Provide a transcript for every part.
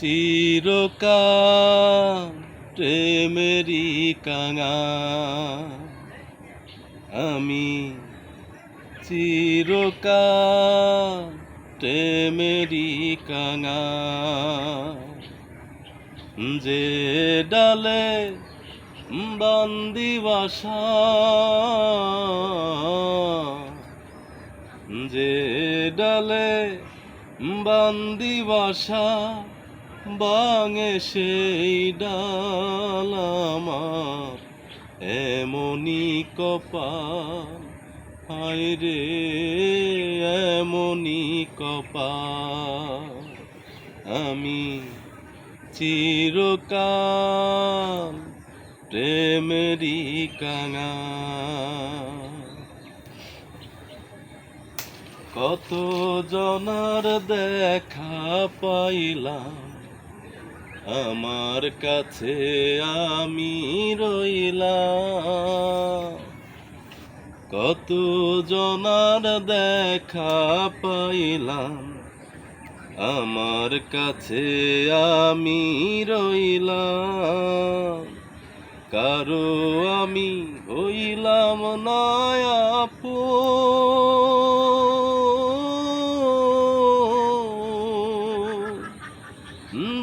চিরকাল কাঙা। আমি চিরকাল প্রেমেরই কাঙা। যে ডালে বান্দি বাসা যে ডালে বান্দি বাসা বাঙে সেই ডাল আমার এমনি কপাল। হায় রে এমনি কপাল। আমি চিরকাল প্রেমেরই কাঙা কত জনার দেখা পাইলাম আমার কাছে আমি রইলাম। কত জনার দেখা পাইলাম। আমার কাছে আমি রইলাম। কারও আমি হইলাম নয়াপু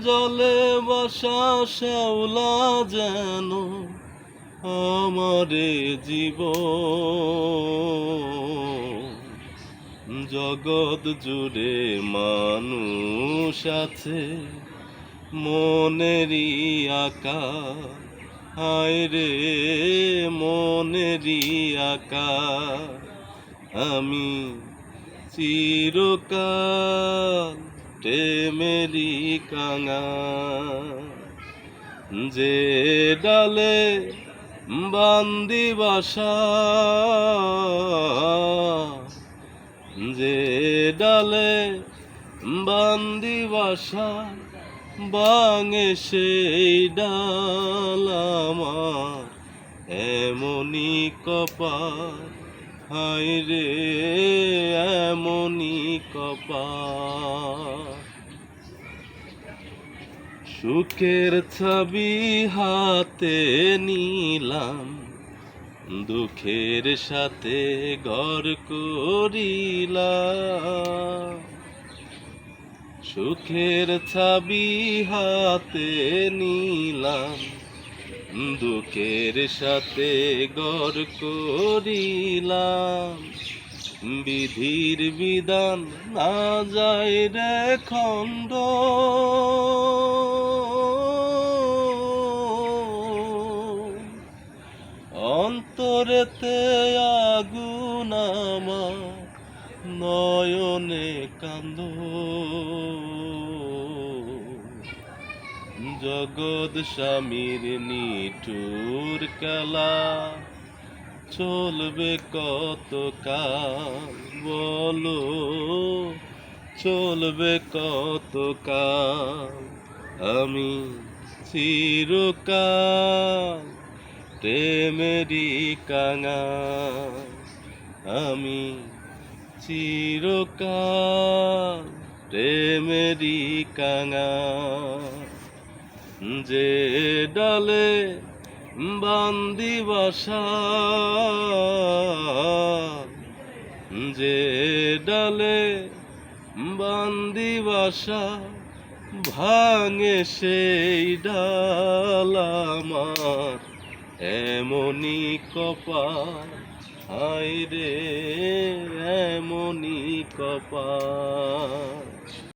জলে বসা শ্যাওলা যেন আমারে জীব। জগৎ জুড়ে মানুষ আছে, মনেরই আকা হায় রে, মনেরই আকা আমি চিরকাল প্রেমেরই কাঙা যে ডালে বান্দি বাসা, যে ডালে বান্দি বাসা বাঙে সেই ডাল আমার। এমনি কপাল হায় রে এমনি কপাল। সুখের ছবি হাতে নিলাম, দুঃখের সাথে ঘর করিলাম। সুখের ছবি হাতে নিলাম দুঃখের সাথে ঘর করিলাম। বিধির বিধান না যায় রে খণ্ড। অন্তরেতে আগুন আমার নয়নে কান্দ। জগৎ স্বামীর নিঠুর খেলা। চলবে কত কাল, বলো? চলবে কত কাল? আমি চিরকাল প্রেমেরই কাঙা আমি চিরকাল প্রেমেরই কাঙা যে ডালে বান্দি বাসা, যে ডালে বান্দি বাসা ভাঙে সেই ডাল আমার। এমনি কপাল, হায় রে, এমনি কপাল।